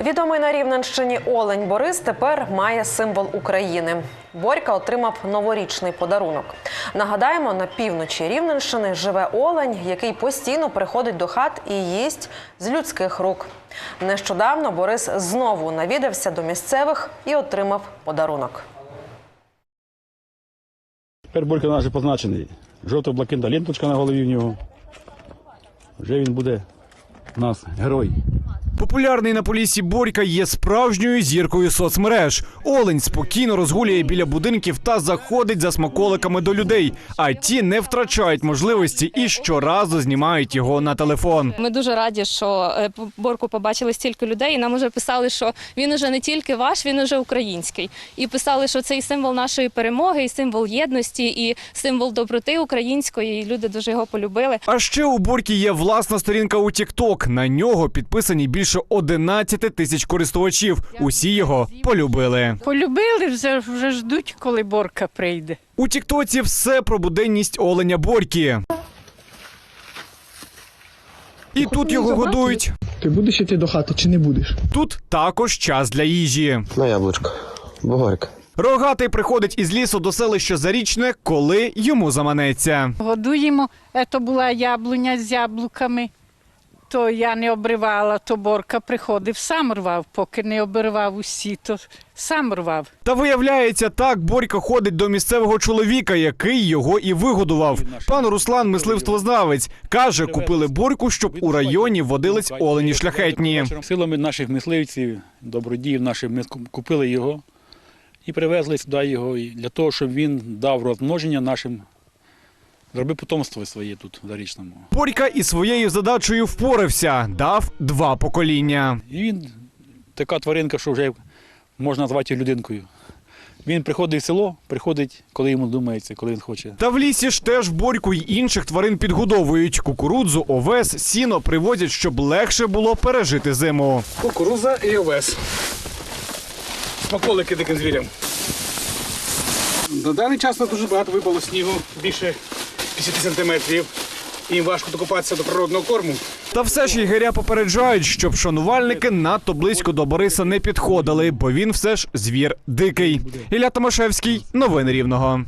Відомий на Рівненщині Олень Борис тепер має символ України. Борька отримав новорічний подарунок. Нагадаємо, на півночі Рівненщини живе олень, який постійно приходить до хат і їсть з людських рук. Нещодавно Борис знову навідався до місцевих і отримав подарунок. Тепер Борька наш позначений. Жовто-блакитна ленточка на голові в нього. Вже він буде у нас герой. Популярний на полісі Борька є справжньою зіркою соцмереж. Олень спокійно розгулює біля будинків та заходить за смаколиками до людей. А ті не втрачають можливості і щоразу знімають його на телефон. Ми дуже раді, що е, Борку побачили стільки людей. І нам вже писали, що він уже не тільки ваш, він уже український. І писали, що це і символ нашої перемоги, і символ єдності, і символ доброти української. І люди дуже його полюбили. А ще у Борьки є власна сторінка у TikTok. На нього підписані більше 11 тисяч користувачів. Усі його полюбили. Полюбили, вже, вже ждуть, коли Борка прийде. У Тіктоці все про буденність оленя Борьки. І тут його годують. Ти будеш іти до хати чи не будеш? Тут також час для їжі. На яблучко. Богорка. Рогатий приходить із лісу до селища Зарічне, коли йому заманеться. Годуємо, це була яблуня з яблуками. То я не обривала, то Борка приходив, сам рвав, поки не обривав усі, то сам рвав. Та виявляється, так Борька ходить до місцевого чоловіка, який його і вигодував. Пан Руслан, мисливствознавець, каже, купили борьку, щоб у районі водились олені шляхетні. Силами наших мисливців, добродіїв наших, ми купили його і привезли сюди його для того, щоб він дав розмноження нашим, зробив потомство своє тут в Зарічному. Борька із своєю задачею впорався, дав два покоління. І він така тваринка, що вже можна назвати його людинкою. Він приходить в село, приходить, коли йому думається, коли він хоче. Та в лісі ж теж борьку й інших тварин підгодовують. Кукурудзу, овес, сіно привозять, щоб легше було пережити зиму. кукуруза і овес. Смаколики диким звірям. На даний час у нас дуже багато випало снігу, більше 50 сантиметрів. Їм важко докопатися до природного корму. Та все ж єгеря попереджають, щоб шанувальники надто близько до Бориса не підходили, бо він все ж звір дикий. Ілля Томашевський, новини Рівного.